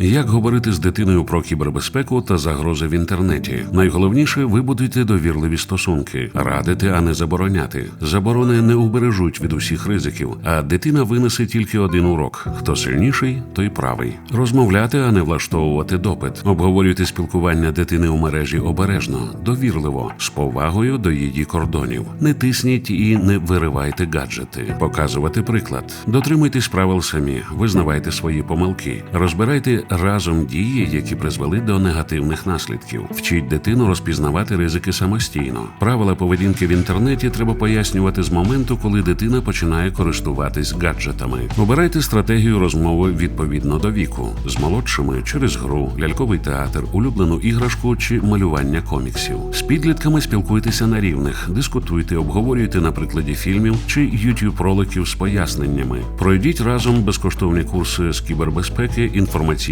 Як говорити з дитиною про кібербезпеку та загрози в інтернеті? Найголовніше ви довірливі стосунки, радити, а не забороняти. Заборони не убережуть від усіх ризиків, а дитина винесе тільки один урок: хто сильніший, той правий. Розмовляти, а не влаштовувати допит. Обговорюйте спілкування дитини у мережі обережно, довірливо, з повагою до її кордонів. Не тисніть і не виривайте гаджети. Показувати приклад. Дотримуйтесь правил самі, визнавайте свої помилки, розбирайте разом дії, які призвели до негативних наслідків. Вчіть дитину розпізнавати ризики самостійно. Правила поведінки в інтернеті треба пояснювати з моменту, коли дитина починає користуватись гаджетами. Обирайте стратегію розмови відповідно до віку з молодшими через гру, ляльковий театр, улюблену іграшку чи малювання коміксів. З підлітками спілкуйтеся на рівних, дискутуйте, обговорюйте на прикладі фільмів чи youtube роликів з поясненнями. Пройдіть разом безкоштовні курси з кібербезпеки,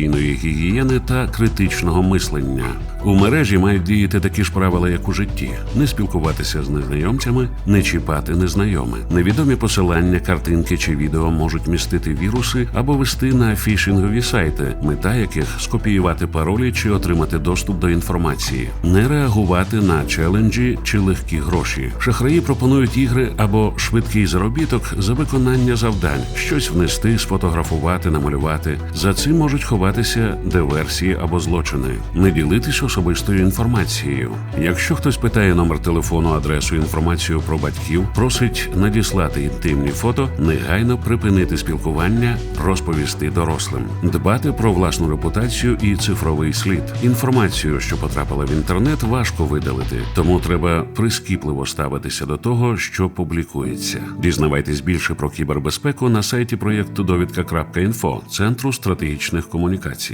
інформаційної гігієни та критичного мислення. У мережі мають діяти такі ж правила, як у житті: не спілкуватися з незнайомцями, не чіпати незнайоме. Невідомі посилання, картинки чи відео можуть містити віруси або вести на фішингові сайти, мета яких скопіювати паролі чи отримати доступ до інформації, не реагувати на челенджі чи легкі гроші. Шахраї пропонують ігри або швидкий заробіток за виконання завдань, щось внести, сфотографувати, намалювати. За цим можуть ховатися диверсії або злочини. Не ділитись особистою інформацією. Якщо хтось питає номер телефону, адресу, інформацію про батьків, просить надіслати інтимні фото, негайно припинити спілкування, розповісти дорослим, дбати про власну репутацію і цифровий слід. Інформацію, що потрапила в інтернет, важко видалити, тому треба прискіпливо ставитися до того, що публікується. Дізнавайтесь більше про кібербезпеку на сайті проєкту довідка.інфо Центру стратегічних комунікацій.